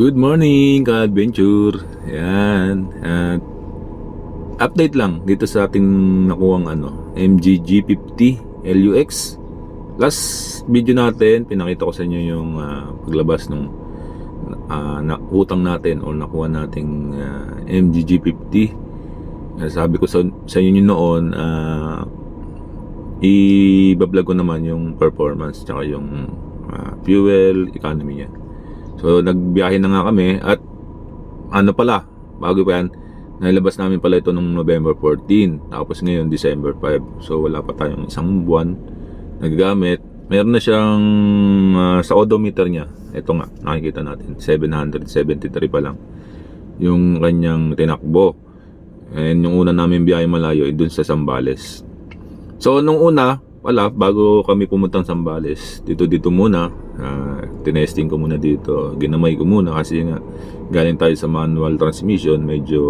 Good morning, ka-adventure. Yan. At update lang dito sa ating nakuhang ano, MG G50 LUX. Last video natin, pinakita ko sa inyo yung ah, paglabas ng ah, na, utang natin o nakuha nating ah, MG G50. Ah, sabi ko sa, sa inyo noon, ah, i-vlog ko naman yung performance tsaka yung ah, fuel economy niya. So nagbiyahe na nga kami at ano pala, bago pa yan, nailabas namin pala ito nung November 14. Tapos ngayon December 5. So wala pa tayong isang buwan nagagamit. Meron na siyang ah, sa odometer niya. Ito nga, nakikita natin. 773 pa lang. Yung kanyang tinakbo. And yung una namin biyahe malayo ay dun sa Sambales. So nung una, wala, bago kami pumuntang Sambales, dito dito muna, ah, tinesting ko muna dito, ginamay ko muna kasi nga galing tayo sa manual transmission, medyo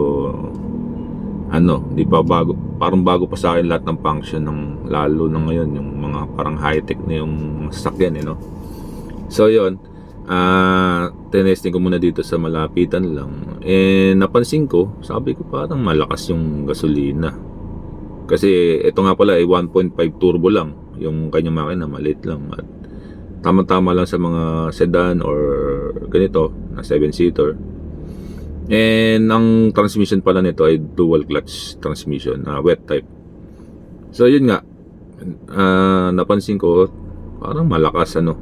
ano, di pa bago, parang bago pa sa akin lahat ng function ng lalo na ngayon, yung mga parang high-tech na yung sasakyan, eh, no? So, yon ah tinesting ko muna dito sa malapitan lang. Eh, napansin ko, sabi ko parang malakas yung gasolina. Kasi ito nga pala ay 1.5 turbo lang. Yung kanyang makina maliit lang. At tama-tama lang sa mga sedan or ganito na 7-seater. And ang transmission pala nito ay dual clutch transmission, na wet type. So yun nga, ah, napansin ko parang malakas ano.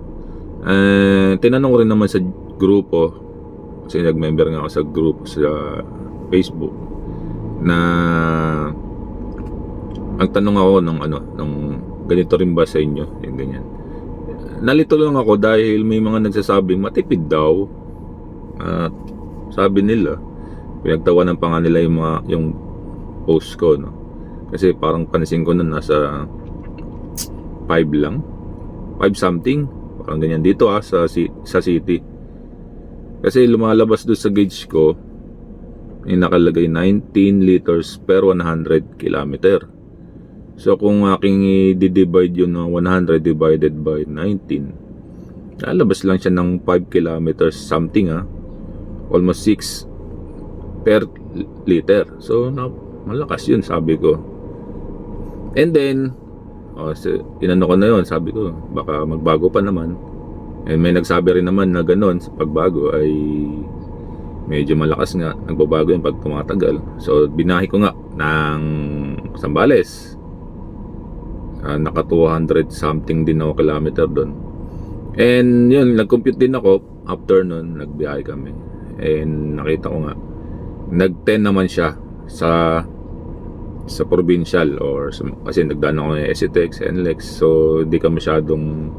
Eh, tinanong ko rin naman sa grupo kasi nag-member nga ako sa group sa Facebook na ang tanong ako ng ano, ng ganito rin ba sa inyo, yung ganyan. Nalito lang ako dahil may mga nagsasabing matipid daw. At sabi nila, pinagtawanan pa nga nila yung mga yung post ko, no. Kasi parang pansin ko na nasa 5 lang. 5 something. Parang ganyan dito ah sa sa city. Kasi lumalabas doon sa gauge ko, may nakalagay 19 liters per 100 kilometer. So kung aking i-divide yun ng 100 divided by 19, lalabas lang siya ng 5 kilometers something ah. Almost 6 per liter. So na, malakas yun sabi ko. And then, oh, so, inano ko na yun, sabi ko, baka magbago pa naman. And may nagsabi rin naman na ganun sa pagbago ay medyo malakas nga, nagbabago yun pag tumatagal. So binahi ko nga ng Sambales Ah, naka 200 something din ako kilometer doon. And yun, nag-compute din ako after nun, nagbiyahe kami. And nakita ko nga, nag-10 naman siya sa sa provincial or sa, kasi nagdaan ako ng SCTEX, NLEX so di ka masyadong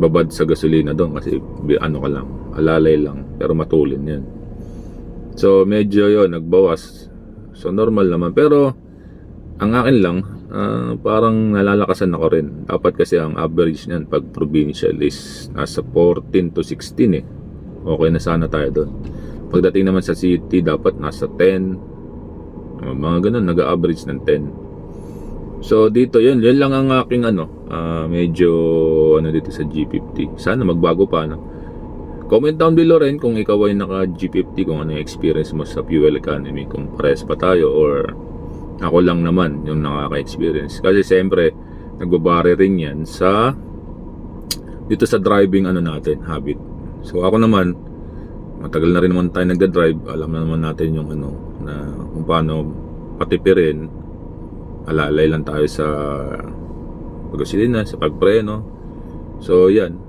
babad sa gasolina doon kasi ano ka lang, alalay lang pero matulin yan so medyo yon nagbawas so normal naman pero ang akin lang, ah, parang nalalakasan ako rin. Dapat kasi ang average niyan pag provincial is nasa 14 to 16 eh. Okay na sana tayo doon. Pagdating naman sa city, dapat nasa 10. Ah, mga ganun, nag-average ng 10. So dito yun, yun lang ang aking ano, ah, medyo ano dito sa G50. Sana magbago pa no. Comment down below rin kung ikaw ay naka G50 kung ano yung experience mo sa fuel economy kung pares pa tayo or ako lang naman yung nakaka-experience. Kasi siyempre, nagbabari rin yan sa dito sa driving ano natin, habit. So ako naman, matagal na rin naman tayo nagda-drive. Alam na naman natin yung ano, na kung paano patipirin. Alalay lang tayo sa pagkasilina, sa pagpreno. So yan.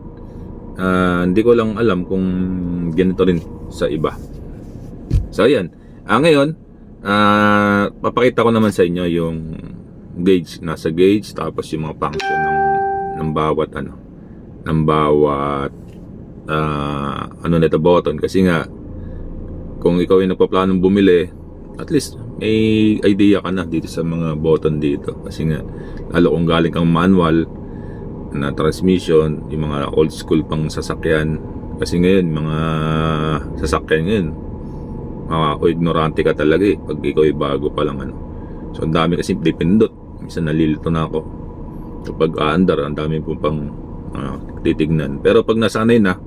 Ah, hindi ko lang alam kung ganito rin sa iba. So yan. Ah, ngayon, Ah, papakita ko naman sa inyo yung gauge, nasa gauge tapos yung mga function ng ng bawat ano, ng bawat ah, ano nito button. Kasi nga kung ikaw ay nagpaplanong bumili, at least may idea ka na dito sa mga button dito. Kasi nga lalo kung galing kang manual na transmission, yung mga old school pang sasakyan. Kasi ngayon mga sasakyan ngayon mga o ignorante ka talaga eh pag ikaw ay bago pa lang ano. So ang dami kasi dipindot. Minsan nalilito na ako. Kapag aandar, ang dami po pang ah, titignan. Pero pag nasanay na,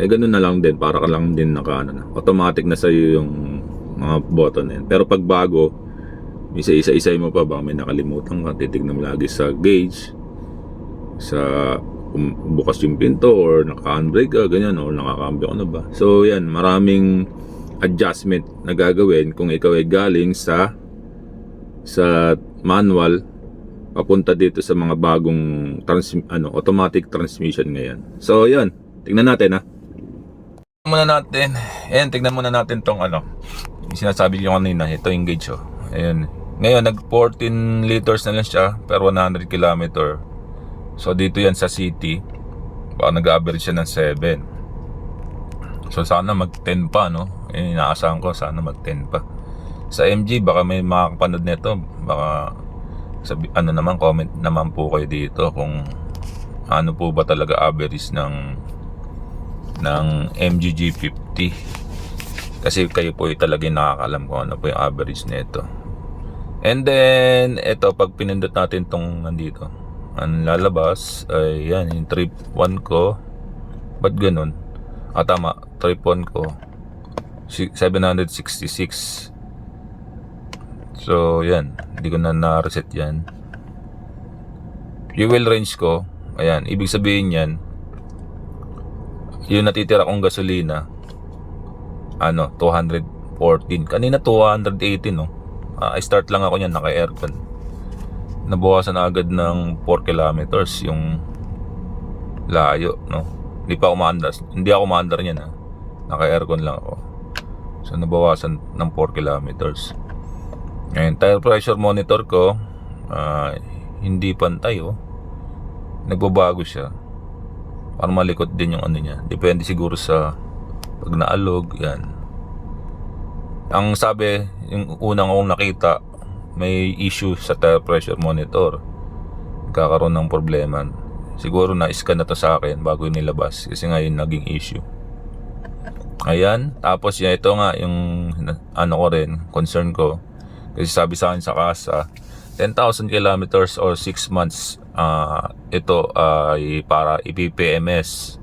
eh ganun na lang din para ka lang din naka ano na automatic na sa yung mga button na yan pero pag bago isa isa isa mo pa ba may nakalimutan ka titignan mo lagi sa gauge sa kung bukas yung pinto or naka-handbrake ka ganyan or nakakambyo ka na ba so yan maraming adjustment na gagawin kung ikaw ay galing sa sa manual papunta dito sa mga bagong trans, ano, automatic transmission ngayon. So, yan. Tingnan natin, ha. Tingnan muna natin. Ayan, tingnan muna natin tong ano. Yung sinasabi ko kanina, ito yung gauge, oh. Ayan. Ngayon, nag 14 liters na lang siya per 100 km. So, dito yan sa city. Baka nag-average siya ng 7. So, sana mag 10 pa, no? Inaasahan ko, sana mag 10 pa. Sa MG, baka may makakapanood nito. Baka sabi, ano naman comment naman po kayo dito kung ano po ba talaga average ng ng MGG 50 kasi kayo po yung talaga yung nakakalam kung ano po yung average nito and then ito pag pinindot natin tong nandito ang lalabas ay yan yung trip 1 ko ba't ganun ah tama trip 1 ko si- 766 So, yan. Hindi ko na na-reset yan. Fuel range ko, ayan, ibig sabihin yan, yung natitira kong gasolina, ano, 214. Kanina 218, no? Ah, I start lang ako niyan, naka-aircon. Nabawasan na agad ng 4 kilometers yung layo, no? Hindi pa ako maandar. Hindi ako maandar niyan, ha? Naka-aircon lang ako. So, nabawasan ng 4 kilometers. Ngayon, tire pressure monitor ko, ah, hindi pantay oh. Nagbabago siya. Parang malikot din yung ano niya. Depende siguro sa pag naalog, yan. Ang sabi, yung unang akong nakita, may issue sa tire pressure monitor. Kakaroon ng problema. Siguro na-scan na to sa akin bago nilabas kasi nga yun naging issue. Ayan, tapos yan ito nga yung ano ko rin, concern ko. Kasi sabi sa akin sa kasa, 10,000 kilometers or 6 months ah, ito ay para ipPMS.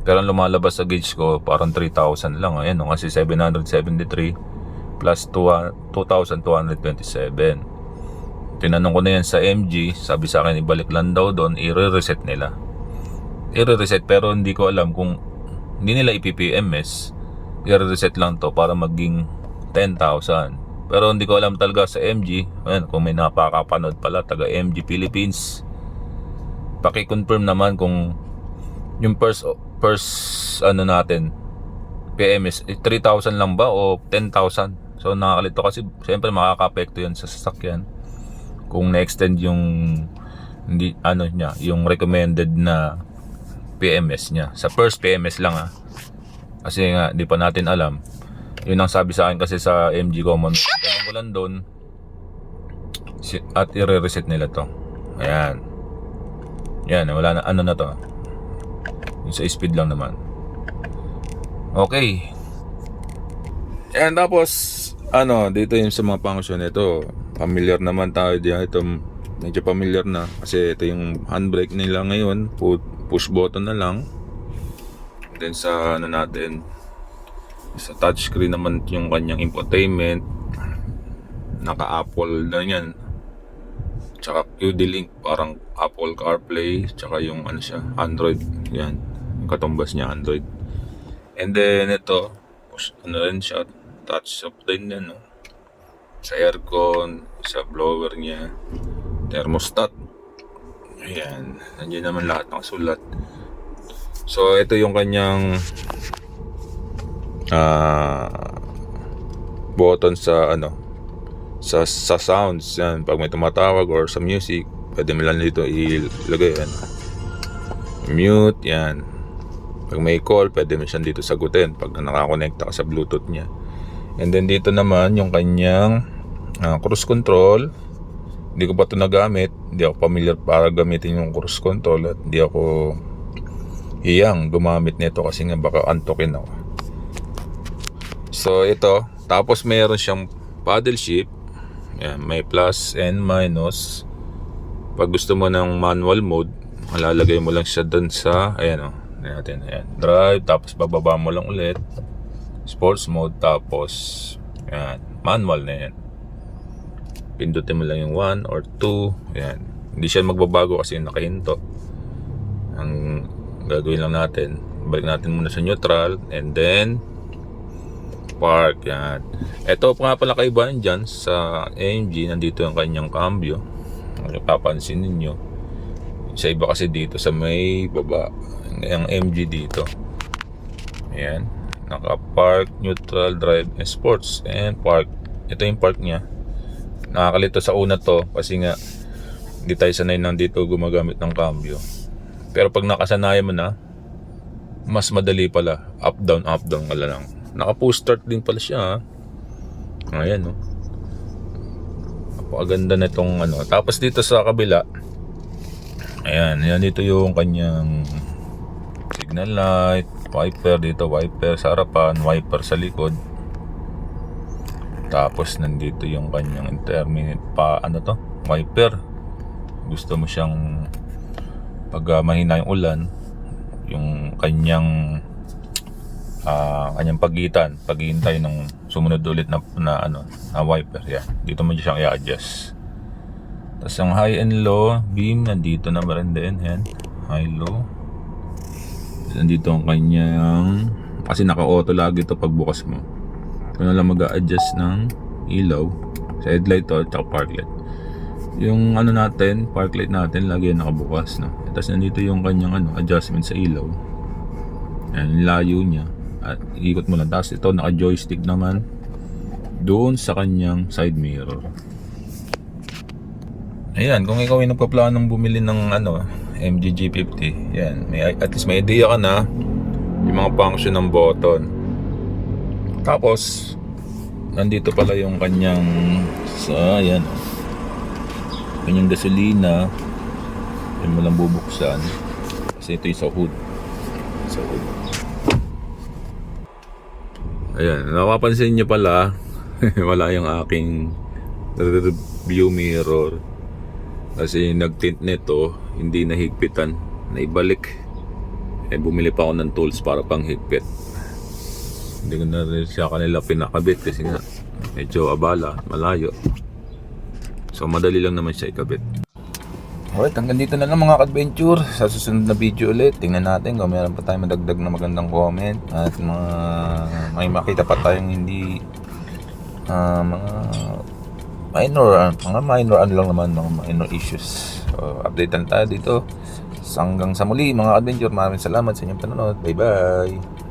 Pero ang lumalabas sa gauge ko parang 3,000 lang. Ayan, no? kasi 773 plus 2 2,227. Tinanong ko na yan sa MG, sabi sa akin ibalik lang daw doon, i-reset nila. I-reset pero hindi ko alam kung hindi nila ipPMS, i-reset lang to para maging 10,000. Pero hindi ko alam talaga sa MG, ayan, kung may napakapanood pala, taga MG Philippines, paki-confirm naman kung yung first, first ano natin, PMS, eh, 3,000 lang ba o 10,000? So nakakalito kasi siyempre makaka-apekto yan sa sasakyan kung na-extend yung hindi ano niya, yung recommended na PMS niya. Sa first PMS lang ah. Kasi nga, di pa natin alam. Yun ang sabi sa akin kasi sa MG Common. Dalawang ko lang doon. At i-reset nila to. Ayan. Yan, wala na, ano na to. Yung sa speed lang naman. Okay. Yan, tapos, ano, dito yung sa mga function nito. Familiar naman tayo diyan. Ito, medyo familiar na. Kasi ito yung handbrake nila ngayon. Pu- Push button na lang. Then sa ano natin, sa touchscreen naman yung kanyang infotainment. Naka-Apple na yan. Tsaka QD-Link, parang Apple CarPlay. Tsaka yung ano siya, Android. Yan. Yung katumbas niya, Android. And then ito, ano rin siya, touch up din yan, no? Sa aircon, sa blower niya, thermostat. Ayan, nandiyan naman lahat ng sulat. So, ito yung kanyang ah button sa ano sa sa sounds. Yan pag may tumatawag or sa music pwede mo lang dito ilagay yan mute yan. Pag may call pwede mo siyang dito sagutin pag nakakonekta ka sa bluetooth niya and then dito naman yung kanyang ah, cruise control. Hindi ko pa ito nagamit. Hindi ako familiar para gamitin yung cruise control at hindi ako hiyang gumamit nito kasi nga baka antokin ako. So ito. Tapos mayroon siyang paddle shift Yan, may plus and minus. Pag gusto mo ng manual mode malalagay mo lang siya dun sa ayan o Ayan natin, ayan. Drive, tapos bababa mo lang ulit. Sports mode, tapos, ayan, manual na yan. Pindutin mo lang yung 1 or 2, ayan. Hindi siya magbabago kasi nakahinto. Ang gagawin lang natin, balik natin muna sa neutral, and then, park, yan. Ito pa nga pala kaibahan dyan sa AMG, nandito yung kanyang cambio. Kung papansin ninyo, sa iba kasi dito sa may baba, yung MG dito. Ayan, naka-park, neutral, drive, sports, and park. Ito yung park niya. Nakakalito sa una to kasi nga hindi tayo sanay nandito gumagamit ng cambio. Pero pag nakasanayan mo na, mas madali pala. Up, down, up, down ka lang. Naka-push start din pala siya. ha. Ayan, no. Napakaganda na itong ano. Tapos dito sa kabila, ayan, ayan dito yung kanyang signal light, wiper dito, wiper sa harapan, wiper sa likod. Tapos nandito yung kanyang intermittent pa, ano to, wiper. Gusto mo siyang pag ah, mahina yung ulan, yung kanyang ah kanyang pagitan, paghihintay ng sumunod ulit na, na ano, na wiper. Yan. Dito mo siyang i-adjust. Tapos ang high and low beam nandito na rin din? Yan. High low. Nandito ang kanyang kasi naka-auto lagi ito pagbukas mo. Ito na lang mag-a-adjust ng ilaw sa headlight to at park light. Yung ano natin, park light natin lagi yan nakabukas no. Tapos nandito yung kanyang ano, adjustment sa ilaw. Yan, yung layo niya. At ikot mo lang. Tapos ito naka-joystick naman doon sa kanyang side mirror. Ayan, kung ikaw ay nagpaplanong bumili ng ano, MG G50, yan, may, at least may idea ka na yung mga function ng button. Tapos, nandito pala yung kanyang sa, yan, kanyang gasolina, yan mo lang bubuksan. Kasi ito yung sa hood. Sa hood. Ayan, napapansin niyo pala, wala yung aking view mirror. Kasi nagtint nito, hindi nahigpitan, naibalik. Eh bumili pa ako ng tools para pang higpit. Hindi ko na rin siya kanila pinakabit kasi nga medyo abala, malayo. So madali lang naman siya ikabit. Alright, hanggang dito na lang mga adventure Sa susunod na video ulit, tingnan natin kung meron pa tayong madagdag na magandang comment at mga may makita pa tayong hindi ah, mga minor, ah, mga minor ano lang naman, mga minor issues. So, update lang tayo dito. Hanggang sa muli mga adventure, maraming salamat sa inyong panonood. Bye bye!